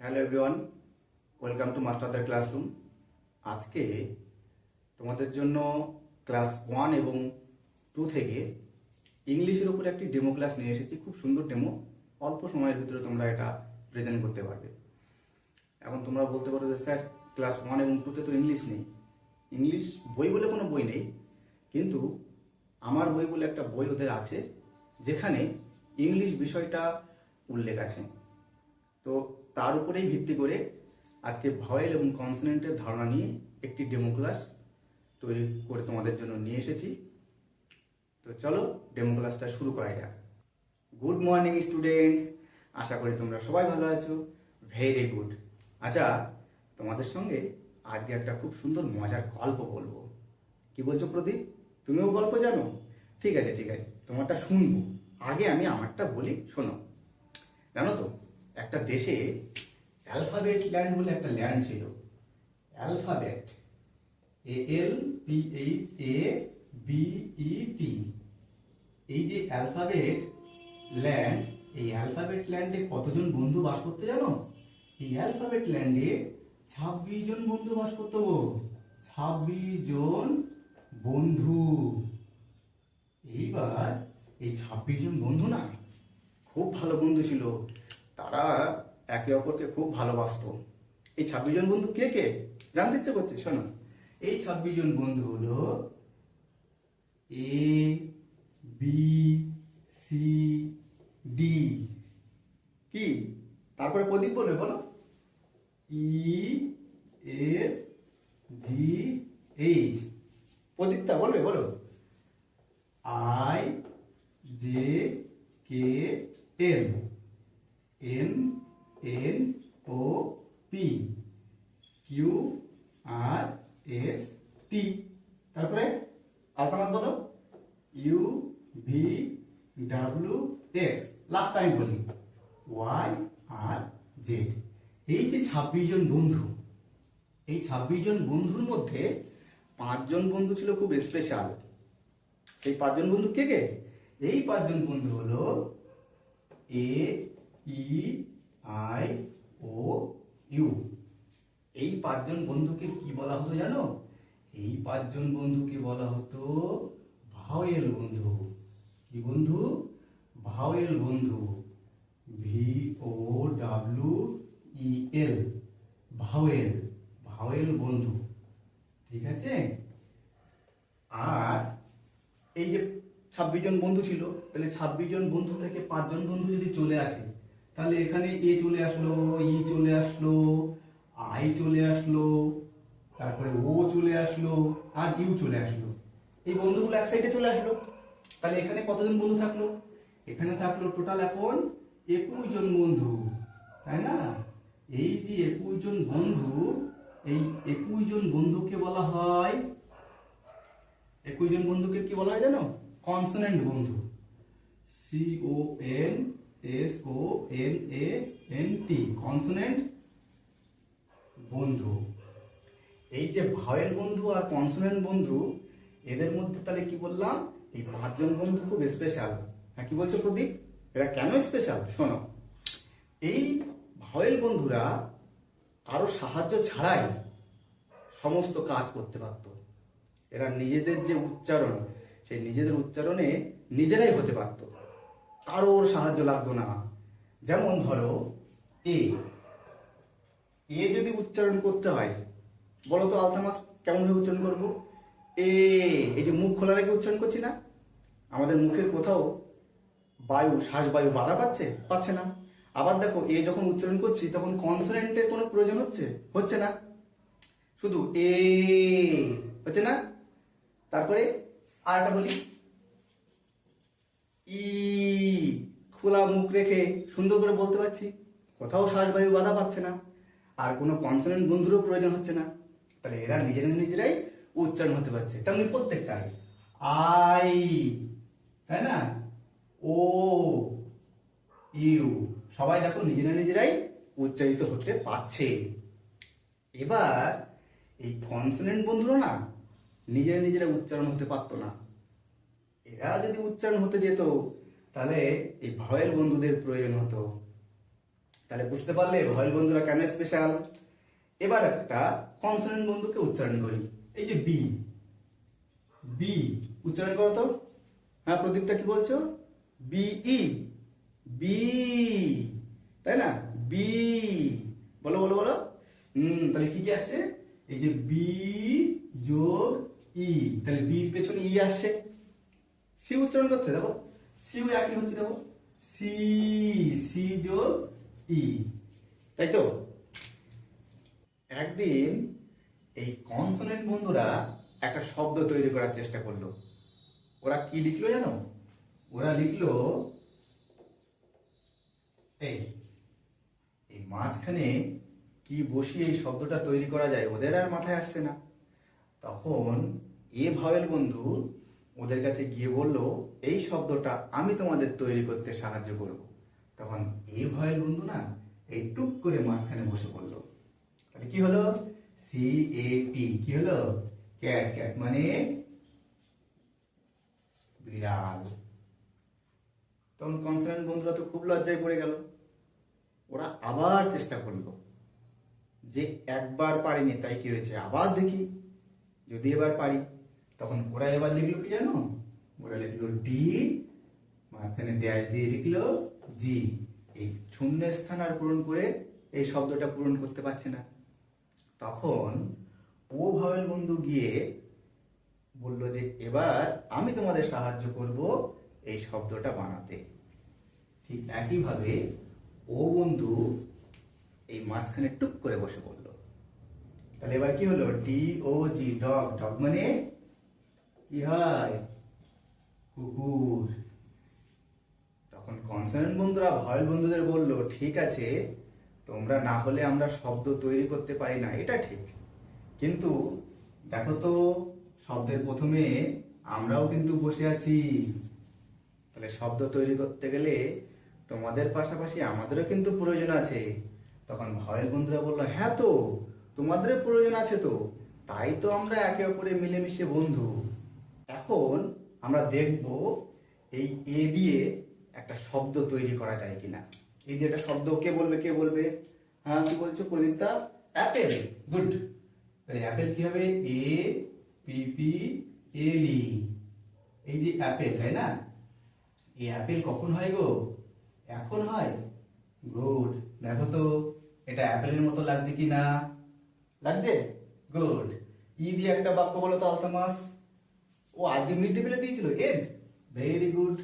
Hello everyone, welcome to মাস্টারদের classroom. আজকে তোমাদের জন্য ক্লাস ওয়ান এবং টু থেকে ইংলিশের উপরে একটি ডেমো ক্লাস নিয়ে এসেছি। খুব সুন্দর ডেমো, অল্প সময়ের ভিতরে তোমরা এটা প্রেজেন্ট করতে পারবে। এখন তোমরা বলতে পারো যে, স্যার, ক্লাস ওয়ান এবং টুতে তো ইংলিশ নেই। ইংলিশ বই বলে কোনো বই নেই, কিন্তু আমার বই বলে একটা বই ওদের আছে, যেখানে ইংলিশ বিষয়টা উল্লেখ আছে। তো তার উপরেই ভিত্তি করে আজকে ভয়েল এবং কনসোনেন্টের ধারণা নিয়ে একটি ডেমো ক্লাস তৈরি করে তোমাদের জন্য নিয়ে এসেছি। তো চলো, ডেমো ক্লাসটা শুরু করা যাক। গুড মর্নিং স্টুডেন্টস, আশা করি তোমরা সবাই ভালো আছো। Very good. আচ্ছা তোমাদের সঙ্গে আজকে একটা খুব সুন্দর মজার গল্প বলব। কি বলছো প্রদীপ? তুমিও গল্প জানো? ঠিক আছে ঠিক আছে, তোমারটা শুনব। আগে আমি আমারটা বলি, শোনো। জানো তো একটা দেশে অ্যালফাবেট ল্যান্ড বলে একটা ল্যান্ড ছিল। Alphabet A L P H A B E T এই যে অ্যালফাবেট ল্যান্ড এই অ্যালফাবেট ল্যান্ডে কতজন বন্ধু বাস করতে জানো? এই অ্যালফাবেট ল্যান্ডে ছাব্বিশ জন বন্ধু বাস করতো ছাব্বিশ জন বন্ধু। এইবার এই ছাব্বিশ জন বন্ধু না, খুব ভালো বন্ধু ছিল। তারা একে অপরকে খুব ভালোবাসতো। এই ছাব্বিশ জন বন্ধু কে কে? জানতে ইচ্ছে করছে, শোনো। এই ছাব্বিশ জন বন্ধু হলো এ বি সি ডি কি? তারপরে প্রদীপ বলবে, বলো। ই এফ জি এইচ প্রদীপটা বলবে, বলো। I J K L M N O P Q R S T তারপরে আলতামাস বলো U V W X last time বলি ওয়াই আর জেড এই যে ছাব্বিশ জন বন্ধু, এই ছাব্বিশ জন বন্ধুর মধ্যে পাঁচজন বন্ধু ছিল খুব স্পেশাল সেই পাঁচজন বন্ধু কে কে? এই পাঁচজন বন্ধু হলো এ ই আই ও ইউ এই পাঁচজন বন্ধুকে কি বলা হতো জানো? এই পাঁচজন বন্ধুকে বলা হতো ভাওয়েল বন্ধু। কি বন্ধু? ভাওয়েল বন্ধু। V O W E L vowel vowel বন্ধু, ঠিক আছে? আর এই যে ছাব্বিশ জন বন্ধু ছিল, তাহলে ছাব্বিশ জন বন্ধু থেকে পাঁচজন বন্ধু যদি চলে আসে, তাহলে এখানে এ চলে আসলো ই চলে আসলো আই চলে আসলো, তারপরে ও চলে আসলো, আর ইউ চলে আসলো। এই বন্ধুগুলো এক সাইডে চলে আসলো। তাহলে এখানে কতজন বন্ধু থাকল? এখানে থাকল টোটাল এখন একুশ জন বন্ধু, তাই না? এই যে একুশ জন বন্ধু, এই একুশ জন বন্ধুকে বলা হয়, একুশ জন বন্ধুকে কি বলা হয় জানো? কনসোনেন্ট বন্ধু। C O N S O N A N T consonant বন্ধু। এই যে ভাওয়েল বন্ধু আর কনসোনেন্ট বন্ধু, এদের মধ্যে তাহলে কি বললাম? এই পাঁচজন বন্ধু খুব স্পেশাল হ্যাঁ কি বলছো প্রদীপ? এরা কেন স্পেশাল শোনো। এই ভাওয়েল বন্ধুরা কারও সাহায্য ছাড়াই সমস্ত কাজ করতে পারতো। এরা নিজেদের যে উচ্চারণ, সেই নিজেদের উচ্চারণে নিজেরাই হতে পারত। কারোর সাহায্য লাগতো না। যেমন ধরো, এ। এ যদি উচ্চারণ করতে হয়, বলো তো আলতামাস কেমন ভাবে উচ্চারণ করব? এ, এই যে মুখ খোলা রেখে উচ্চারণ করছি না? আমাদের মুখের কোথাও বায়ু, শ্বাস বায়ু বাধা পাচ্ছে? পাচ্ছে না। আবার দেখো, এ যখন উচ্চারণ করছি, তখন কনসোনেন্টের কোনো প্রয়োজন হচ্ছে? হচ্ছে না। শুধু এ, হচ্ছে না? তারপরে আর একটা বলি। ই, খোলা মুখ রেখে সুন্দর করে বলতে পারছি। কোথাও শ্বাসবায়ু বাধা পাচ্ছে না। আর কোনো কনসোনেন্ট বন্ধুরও প্রয়োজন হচ্ছে না। তাহলে এরা নিজেরা নিজেরাই উচ্চারণ হতে পারছে। তেমনি প্রত্যেকটা। আই, তাই না? O, U. সবাই দেখো নিজেরা নিজেরাই উচ্চারিত হতে পারছে। এবার এই কনসোনেন্ট বন্ধুরা না, নিজেরা নিজেরা উচ্চারণ হতে পারতো না। এরা যদি উচ্চারণ হতে যেত, তাহলে এই ভয়েল বন্ধুদের প্রয়োজন হতো। তাহলে বুঝতে পারলে ভয়েল বন্ধুরা কেন স্পেশাল এবার একটা কনসোনেন্ট বন্ধুকে উচ্চারণ করি। এই যে বি বি উচ্চারণ করো তো। হ্যাঁ প্রদীপটা কি বলছো? বি ই বি তাই না? বি বলো বলো বলো। হুম, তাহলে কি কি আসছে? এই যে বি যোগ ই তাহলে বির পেছনে ই আসছে। সি উচ্চারণ করতে দেখো। সিও একই হচ্ছে, দেখো। সি সি যোগ ই তাই তো? একদিন এই কনসোনেন্ট বন্ধুরা একটা শব্দ তৈরি করার চেষ্টা করল। ওরা কি লিখলো জানো? ওরা লিখলো, এই এই মাঝখানে কি বসিয়ে এই শব্দটা তৈরি করা যায় ওদের আর মাথায় আসছে না। তখন এ ভাবেল বন্ধু ওদের কাছে গিয়ে বলল, এই শব্দটা আমি তোমাদের তৈরি করতে সাহায্য করব। তখন এ ভয়েল বন্ধু না, এই টুক করে মাঝখানে বসে পড়ল। তাহলে কি হলো? সি এ টি কি হলো? ক্যাট ক্যাট মানে বিড়াল। তখন কনসার্ন বন্ধুরা তো খুব লজ্জায় পড়ে গেল। ওরা আবার চেষ্টা করল যে একবার পারিনি, তাই কি হয়েছে? আবার দেখি। যদি এবার পারি, তখন ওরা এবার লিখলো কি জানো? ওরা লিখলো ডি মাঝখানে ড্যাশ দিয়ে লিখলো জি এই শূন্য স্থান আর পূরণ করে এই শব্দটা পূরণ করতে পারছে না। তখন ও ভাবেল বন্ধু গিয়ে বলল যে, এবার আমি তোমাদের সাহায্য করব এই শব্দটা বানাতে। ঠিক একইভাবে ও বন্ধু এই মাঝখানে টুক করে বসে পড়ল। তাহলে এবার কি হলো? D O G dog dog মানে কি হয়? কুকুর। তখন কনসার্ন বন্ধুরা ভয়েল বন্ধুদের বলল, ঠিক আছে, তোমরা না হলে আমরা শব্দ তৈরি করতে পারি না। এটা ঠিক। কিন্তু দেখো তো, শব্দের প্রথমে আমরাও কিন্তু বসে আছি। তাহলে শব্দ তৈরি করতে গেলে তোমাদের পাশাপাশি আমাদেরও কিন্তু প্রয়োজন আছে। তখন ভয়েল বন্ধুরা বলল হ্যাঁ তো, তোমাদেরও প্রয়োজন আছে তো। তাই তো আমরা একে অপরে মিলেমিশে বন্ধু। এখন আমরা দেখব এই এ দিয়ে একটা শব্দ তৈরি করা যায় কিনা। এই দিয়ে একটা শব্দ কে বলবে কে বলবে? হ্যাঁ কি বলছো প্রদীপটা অ্যাপেল। গুড। অ্যাপেল কি হবে? এ পি পি এল এই যে অ্যাপেল, তাই না? এই অ্যাপেল কখন হয় গো? এখন হয়? গুড। দেখো তো, এটা অ্যাপেলের মতো লাগছে কি না? লাগছে? গুড। ই দিয়ে একটা বাক্য বলো তো, আলতামাস। ও আজকে মিড ডে মিলে দিয়েছিল egg very good.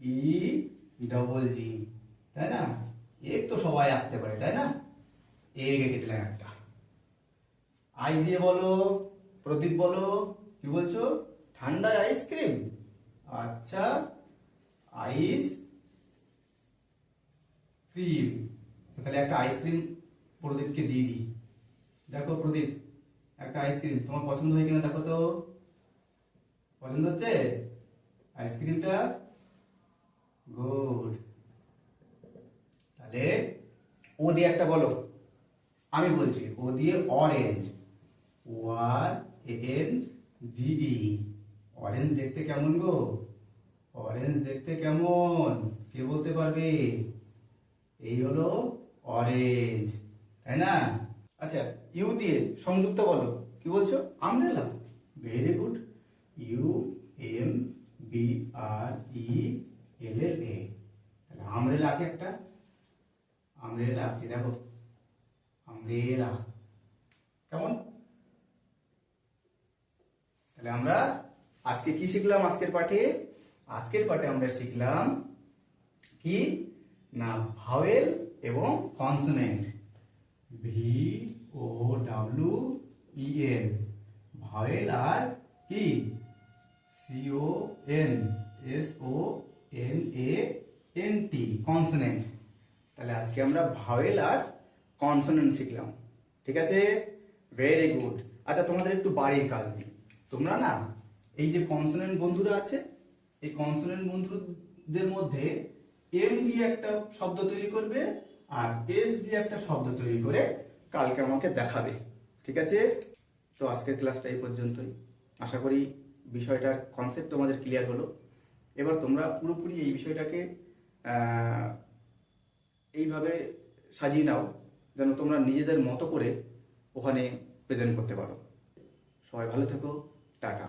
E double G তাই না? এক তো সবাই আঁকতে পারে, তাই না? এগ এঁকে দিলাম একটা। আই দিয়ে বলো, প্রদীপ বলো, কি বলছো? ঠান্ডা আইসক্রিম আচ্ছা। Ice cream. তাহলে একটা আইসক্রিম প্রদীপকে দিয়ে দিই। দেখো প্রদীপ, একটা আইসক্রিম তোমার পছন্দ হয় কিনা দেখো তো। পছন্দ হচ্ছে? আইসক্রিমটা গুড। তাহলে ও দিয়ে একটা বলো। আমি বলছি, ও দিয়ে orange O R N G E orange দেখতে কেমন গো? অরেঞ্জ দেখতে কেমন? কে বলতে পারবে? এই হলো অরেঞ্জ তাই না? আচ্ছা ইউ দিয়ে সংযুক্ত বলো। কি বলছো? Umbrella very good U M B R E L L A তাহলে আমরেলা আছে একটা? আমরেলা আছে দেখো। আমরেলা কেমন? তাহলে আমরা আজকে কি শিখলাম আজকের পাঠে? আজকের পাঠে আমরা শিখলাম কি? না ভাওয়েল এবং consonant. V O W E N vowel আর কি? C O N S O N A N T consonant. তাহলে আজকে আমরা ভাওয়েল আর কনসোনেন্ট শিখলাম। ঠিক আছে? ভেরি গুড আচ্ছা তোমাদের একটু বাড়ির কাজ দিই। তোমরা না, এই যে কনসোনেন্ট বন্ধুরা আছে এই কনসোনেন্ট বন্ধুদের মধ্যে এম দিয়ে একটা শব্দ তৈরি করবে আর এস দিয়ে একটা শব্দ তৈরি করে কালকে আমাকে দেখাবে। ঠিক আছে? তো আজকের ক্লাসটা এই পর্যন্তই। আশা করি বিষয়টার কনসেপ্ট তোমাদের ক্লিয়ার হলো। এবার তোমরা পুরোপুরি এই বিষয়টাকে এইভাবে সাজিয়ে নাও, যেন তোমরা নিজেদের মতো করে ওখানে প্রেজেন্ট করতে পারো। সবাই ভালো থেকো। টাটা।